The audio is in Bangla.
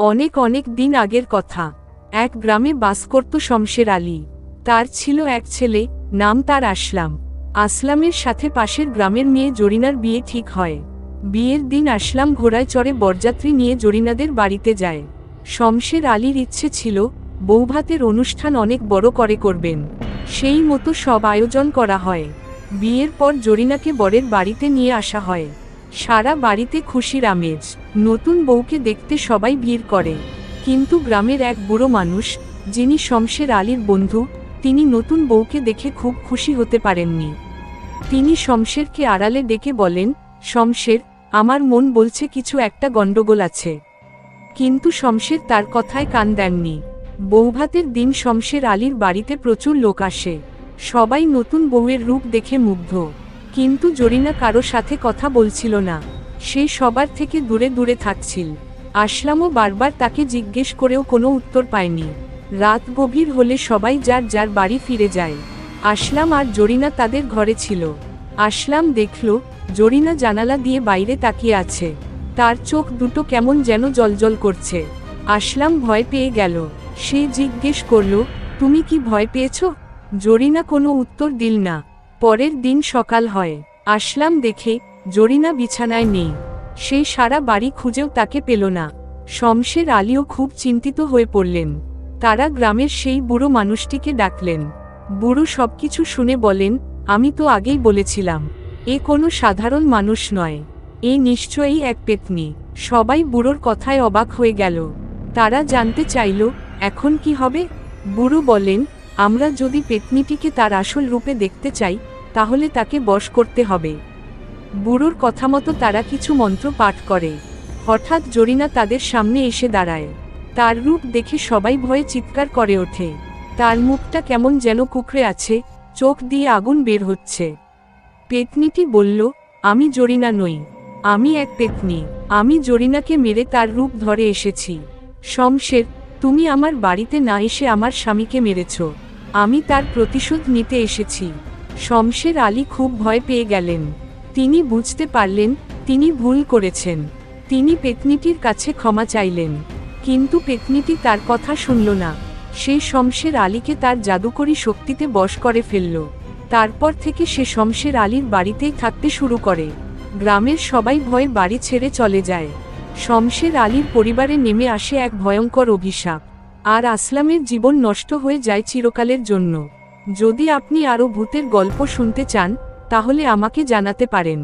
অনেক অনেক দিন আগের কথা। এক গ্রামে বাস করত শমশের আলী। তার ছিল এক ছেলে, নাম তার আসলাম। আসলামের সাথে পাশের গ্রামের মেয়ে জরিনার বিয়ে ঠিক হয়। বিয়ের দিন আসলাম ঘোড়ায় চড়ে বরযাত্রী নিয়ে জরিনাদের বাড়িতে যায়। শমশের আলীর ইচ্ছে ছিল, বৌভাতের অনুষ্ঠান অনেক বড় করে করবেন। সেই মতো সব আয়োজন করা হয়। বিয়ের পর জরিনাকে বরের বাড়িতে নিয়ে আসা হয়। সারা বাড়িতে খুশির আমেজ। নতুন বউকে দেখতে সবাই ভিড় করে। কিন্তু গ্রামের এক বুড়ো মানুষ, যিনি শমশের আলীর বন্ধু, তিনি নতুন বউকে দেখে খুব খুশি হতে পারেননি। তিনি শমশেরকে আড়ালে ডেকে বলেন, শমশের, আমার মন বলছে কিছু একটা গণ্ডগোল আছে। কিন্তু শমশের তার কথায় কান দেননি। বৌভাতের দিন শমশের আলীর বাড়িতে প্রচুর লোক আসে। সবাই নতুন বউয়ের রূপ দেখে মুগ্ধ। কিন্তু জরিনা কারও সাথে কথা বলছিল না। সে সবার থেকে দূরে দূরে থাকছিল। আসলামও বারবার তাকে জিজ্ঞেস করেও কোনো উত্তর পায়নি। রাত গভীর হলে সবাই যার যার বাড়ি ফিরে যায়। আসলাম আর জরিনা তাদের ঘরে ছিল। আসলাম দেখল, জরিনা জানালা দিয়ে বাইরে তাকিয়ে আছে। তার চোখ দুটো কেমন যেন জলজল করছে। আসলাম ভয় পেয়ে গেল। সে জিজ্ঞেস করল, তুমি কি ভয় পেয়েছ? জরিনা কোনো উত্তর দিল না। পরের দিন সকাল হয়। আসলাম দেখে, জরিনা বিছানায় নেই। সে সারা বাড়ি খুঁজেও তাকে পেল না। শমশের আলীও খুব চিন্তিত হয়ে পড়লেন। তারা গ্রামের সেই বুড়ো মানুষটিকে ডাকলেন। বুড়ো সবকিছু শুনে বলেন, আমি তো আগেই বলেছিলাম, এ কোনো সাধারণ মানুষ নয়। এ নিশ্চয়ই এক পেতনি। সবাই বুড়োর কথায় অবাক হয়ে গেল। তারা জানতে চাইল, এখন কি হবে? বুড়ো বলেন আমরা যদি পেতনিটিকে তার আসল রূপে দেখতে চাই, তাহলে তাকে বশ করতে হবে। বুড়োর কথা মতো তারা কিছু মন্ত্র পাঠ করে। হঠাৎ জরিনা তাদের সামনে এসে দাঁড়ায়। তার রূপ দেখে সবাই ভয়ে চিৎকার করে ওঠে। তার মুখটা কেমন যেন কুকড়ে আছে, চোখ দিয়ে আগুন বের হচ্ছে। পেতনিটি বলল, আমি জরিনা নই। আমি এক পেতনি। আমি জরিনাকে মেরে তার রূপ ধরে এসেছি। শমশের, তুমি আমার বাড়িতে না এসে আমার স্বামীকে মেরেছ। আমি তার প্রতিশোধ নিতে এসেছি। শমশের আলী খুব ভয় পেয়ে গেলেন। তিনি বুঝতে পারলেন, তিনি ভুল করেছেন। তিনি পেতনিটির কাছে ক্ষমা চাইলেন। কিন্তু পেতনিটি তার কথা শুনল না। সে শমশের আলীকে তার জাদুকরী শক্তিতে বশ করে ফেলল। তারপর থেকে সে শমশের আলীর বাড়িতেই থাকতে শুরু করে। গ্রামের সবাই ভয়ে বাড়ি ছেড়ে চলে যায়। শমশের আলীর পরিবারে নেমে আসে এক ভয়ঙ্কর অভিশাপ। আর আসলামের জীবন নষ্ট হয়ে যায় চিরকালের জন্য। যদি আপনি আরও ভূতের গল্প শুনতে চান, তাহলে আমাকে জানাতে পারেন।